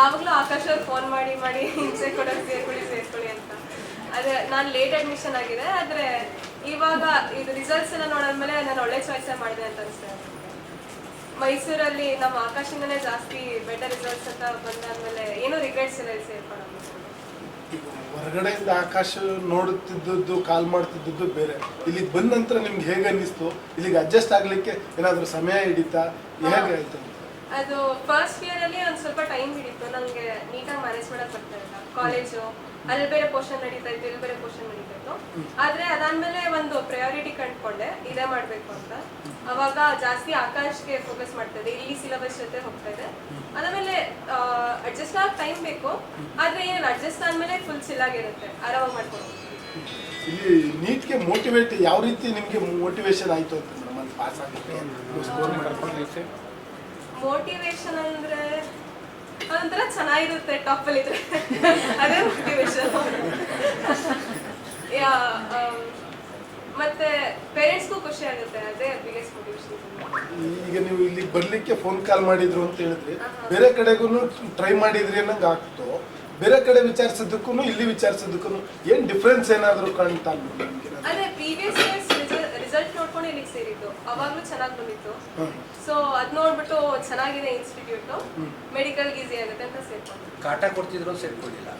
ಯಾವಾಗಲೂ ಆಕಾಶ್ ಅವ್ರು ಫೋನ್ ಮಾಡಿ ಮಾಡಿ ಹಿಂಸೆ ಕೊಡೋಕೆ ಸೇರ್ಕೊಳ್ಳಿ ಸೇರ್ಕೊಳ್ಳಿ ಅಂತ. ಅದೇ ನಾನು ಲೇಟ್ ಅಡ್ಮಿಷನ್ ಆಗಿದೆ ಆದ್ರೆ ಇವಾಗ ಇದು ರಿಸಲ್ಟ್ಸ್ ಎಲ್ಲ ನೋಡಿದ್ಮೇಲೆ ನಾನು ಒಳ್ಳೆ ಚಾಯ್ಸ್ ಮಾಡಿದೆ ಅಂತ ಅನಿಸ್ತದೆ ಮೈಸೂರಲ್ಲಿ ನಮ್ಮ ಆಕಾಶಿಂದನೇ ಜಾಸ್ತಿ ಬೆಟರ್ ರಿಸಲ್ಟ್ಸ್ ಅಂತ ಬಂದಾದ್ಮೇಲೆ ಏನು ರಿಗ್ರೆಟ್ಸ್ ಇಲ್ಲ ಇಲ್ಲಿ ಸೇರ್ಕೊಳ್ಳೋದು ಹೊರಗಡೆಯಿಂದ ಆಕಾಶ ನೋಡುತ್ತಿದ್ದದ್ದು ಕಾಲ್ ಮಾಡ್ತಿದ್ದದ್ದು ಬೇರೆ. ಇಲ್ಲಿ ಬಂದ ನಂತರ ನಿಮ್ಗೆ ಹೇಗೆ ಅನ್ನಿಸ್ತು? ಇಲ್ಲಿಗೆ ಅಡ್ಜಸ್ಟ್ ಆಗ್ಲಿಕ್ಕೆ ಏನಾದರೂ ಸಮಯ ಹಿಡಿತಾ? ಹೇಗೆ ಆಯ್ತು ಅದು ಫಸ್ಟ್ ಇಯರ್ ಅಲ್ಲಿ ಒಂದು ಸ್ವಲ್ಪ ಟೈಮ್ ನನಗೆ ನೀಟಾಗಿ ಮ್ಯಾನೇಜ್ ಮಾಡಕ್ ಬರ್ತಾ ಇಲ್ಲ ಕಾಲೇಜು ಅಲ್ಲಿ ಬೇರೆ ಪೋರ್ಷನ್ ನಡೀತಾ ಇತ್ತು ಇಲ್ಲಿ ಬೇರೆ ಪೋರ್ಷನ್ ನಡೀತಾ ಇತ್ತು. ಆದ್ರೆ ಅದಾದ್ಮೇಲೆ ಒಂದು ಪ್ರಯಾರಿಟಿ ಕಂಡ್ಕೊಂಡೆ ಇದೇ ಮಾಡ್ಬೇಕು ಅಂತ. ಅವಾಗ ಜಾಸ್ತಿ ಆಕಾಶ್ಗೆ ಫೋಕಸ್ ಮಾಡ್ತಾ ಇದೆ ಇಲ್ಲಿ ಸಿಲೆಬಸ್ ಜೊತೆ ಹೋಗ್ತಾ ಇದೆ ಅದಾದ್ಮೇಲೆ ಅಡ್ಜಸ್ಟ್ ಆಗ ಟೈಮ್ ಬೇಕು ಆದ್ರೆ ಏನು ಅಡ್ಜಸ್ಟ್ ಆದ್ಮೇಲೆ ಫುಲ್ ಚಿಲ್ಲಾಗಿರುತ್ತೆ ಆರಾಮಾಗಿ ಮಾಡ್ಕೊಂಡು ಇಲ್ಲಿ ನೀಟ್ಗೆ ಮೋಟಿವೇಟ್ ಯಾವ ರೀತಿ ನಿಮಗೆ ಮೋಟಿವೇಶನ್ ಆಯಿತು ಅಂತ ಮೇಡಮ್ ಅಲ್ಲಿ ಪಾಸ್ ಮೋಟಿವೇಶನ್ ಅಂದ್ರೆ ಅದೊಂಥರ ಚೆನ್ನಾಗಿರುತ್ತೆ ಟಾಪ್ ಅಲ್ಲಿ ಇದ್ರೆ. ಅದೇ ಮೋಟಿವೇಶನ್ ಮತ್ತೆ ಪೇರೆಂಟ್ಸ್ಗೂ ಖುಷಿ ಆಗುತ್ತೆ ಅದೇ ಬಿಗ್ಗೆಸ್ಟ್ ಮೋಟಿವೇಶನ್ ಈಗ ನೀವು ಇಲ್ಲಿ ಬರ್ಲಿಕ್ಕೆ ಫೋನ್ ಕಾಲ್ ಮಾಡಿದ್ರು ಅಂತ ಹೇಳಿದ್ರಿ ಬೇರೆ ಕಡೆಗೂ ಟ್ರೈ ಮಾಡಿದ್ರಿ ಅನ್ನಂಗೆ ಆಗ್ತು? ಬೇರೆ ಕಡೆ ವಿಚಾರಿಸೋದಕ್ಕೂ ಇಲ್ಲಿ ವಿಚಾರಿಸೋದಕ್ಕೂ ಏನು ಡಿಫ್ರೆನ್ಸ್ ಏನಾದರೂ ಕಾಣ್ತಾ ಅದೇ ಪ್ರೀವಿಯಸ್ ಸೇರಿದ್ದು ಅವಾಗ್ಲೂ ಚೆನ್ನಾಗಿ ಬಂದಿತ್ತು. ಸೊ ಅದ್ ನೋಡ್ಬಿಟ್ಟು ಚೆನ್ನಾಗಿದೆ ಇನ್ಸ್ಟಿಟ್ಯೂಟ್. ಮೆಡಿಕಲ್ ಈಸಿ ಆಗುತ್ತೆ ಅಂತ ಸೇರ್ಕೊಂಡು ಕಾಟ ಕೊಡ್ತಿದ್ರು ಸೇರ್ಕೊಳ್ಳಿಲ್ಲ